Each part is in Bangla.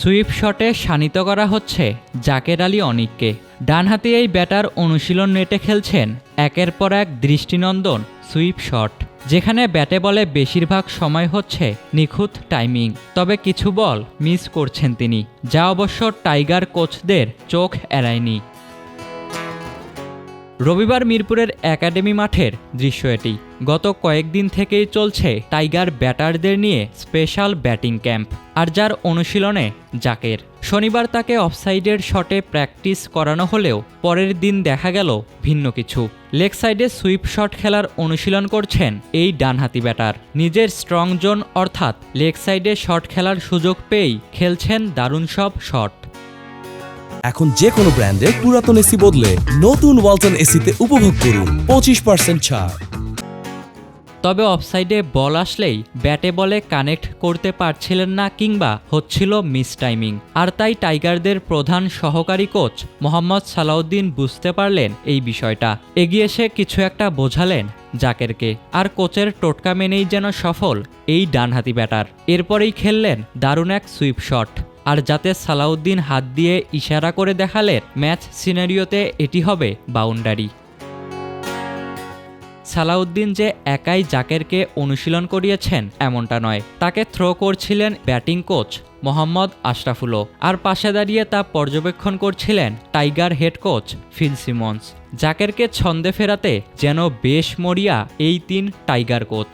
সুইপ শটে শানিত করা হচ্ছে জাকের আলী অনিককে। ডানহাতি এই ব্যাটার অনুশীলন নেটে খেলছেন একের পর এক দৃষ্টিনন্দন সুইপ শট, যেখানে ব্যাটে বলে বেশিরভাগ সময় হচ্ছে নিখুঁত টাইমিং। তবে কিছু বল মিস করছেন তিনি, যা অবশ্য টাইগার কোচদের চোখ এড়ায়নি। রবিবার মিরপুরের একাডেমি মাঠের দৃশ্য এটি। গত কয়েকদিন থেকেই চলছে টাইগার ব্যাটারদের নিয়ে স্পেশাল ব্যাটিং ক্যাম্প আর যার অনুশীলনে জাকের। শনিবার তাকে অফসাইডের শটে প্র্যাকটিস করানো হলেও পরের দিন দেখা গেল ভিন্ন কিছু। লেগ সাইডে সুইপ শট খেলার অনুশীলন করছেন এই ডানহাতি ব্যাটার। নিজের স্ট্রং জোন অর্থাৎ লেগ সাইডে শট খেলার সুযোগ পেয়েই খেলছেন দারুণ সব শট। এখন যে কোনো ব্র্যান্ডের পুরাতন এসি বদলে নতুন ওয়ালটন এসিতে উপভোগ করুন পঁচিশ পার্সেন্ট ছাড়। তবে অফসাইডে বল আসলেই ব্যাটে বলে কানেক্ট করতে পারছিলেন না কিংবা হচ্ছিল মিস টাইমিং আর তাই টাইগারদের প্রধান সহকারী কোচ মোহাম্মদ সালাউদ্দিন বুঝতে পারলেন এই বিষয়টা। এগিয়ে এসে কিছু একটা বোঝালেন জাকেরকে। আর কোচের টোটকা মেনেই যেন সফল এই ডানহাতি ব্যাটার। এরপরেই খেললেন দারুণ এক সুইপ শট। আর যাতে সালাউদ্দিন হাত দিয়ে ইশারা করে দেখালেন ম্যাচ সিনারিওতে এটি হবে বাউন্ডারি। সালাউদ্দিন যে একাই জাকেরকে অনুশীলন করিয়েছেন এমনটা নয়। তাকে থ্রো করছিলেন ব্যাটিং কোচ মোহাম্মদ আশরাফুলো আর পাশে দাঁড়িয়ে তা পর্যবেক্ষণ করছিলেন tiger head coach Phil Simmons. জাকেরকে ছন্দে ফেরাতে যেন বেশ মরিয়া এই তিন টাইগার কোচ।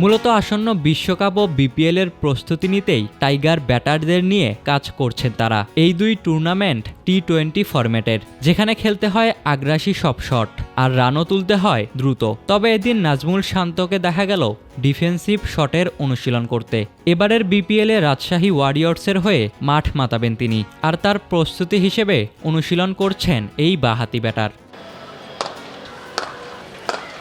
মূলত আসন্ন বিশ্বকাপ ও বিপিএল এর প্রস্তুতি নিতেই টাইগার ব্যাটারদের নিয়ে কাজ করছেন তারা। এই দুই টুর্নামেন্ট টি টোয়েন্টি ফরম্যাটের, যেখানে খেলতে হয় আগ্রাসী সব শট আর রানও তুলতে হয় দ্রুত। তবে এদিন নাজমুল শান্তকে দেখা গেল ডিফেন্সিভ শটের অনুশীলন করতে। এবারের বিপিএল রাজশাহী ওয়ারিয়র্সের হয়ে মাঠ মাতাবেন তিনি। আর তার প্রস্তুতি হিসেবে অনুশীলন করছেন এই বাহাতি ব্যাটার।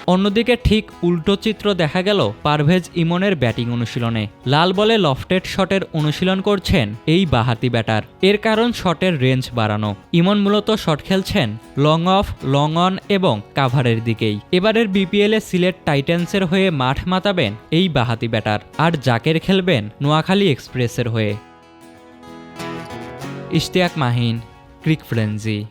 অন্যদিকে ঠিক উল্টো চিত্র দেখা গেল পারভেজ ইমনের ব্যাটিং অনুশীলনে। লাল বলে লফটেড শটের অনুশীলন করছেন এই বাহাতি ব্যাটার। এর কারণ শটের রেঞ্জ বাড়ানো। ইমন মূলত শট খেলছেন লং অফ, লং অন এবং কাভারের দিকেই। এবারের বিপিএল সিলেট টাইটান্সের হয়ে মাঠ মাতাবেন এই বাহাতি ব্যাটার। আর জাকের খেলবেন নোয়াখালী এক্সপ্রেসের হয়ে। ইশতিয়াক মাহিন, ক্রিক ফ্রেন্সি।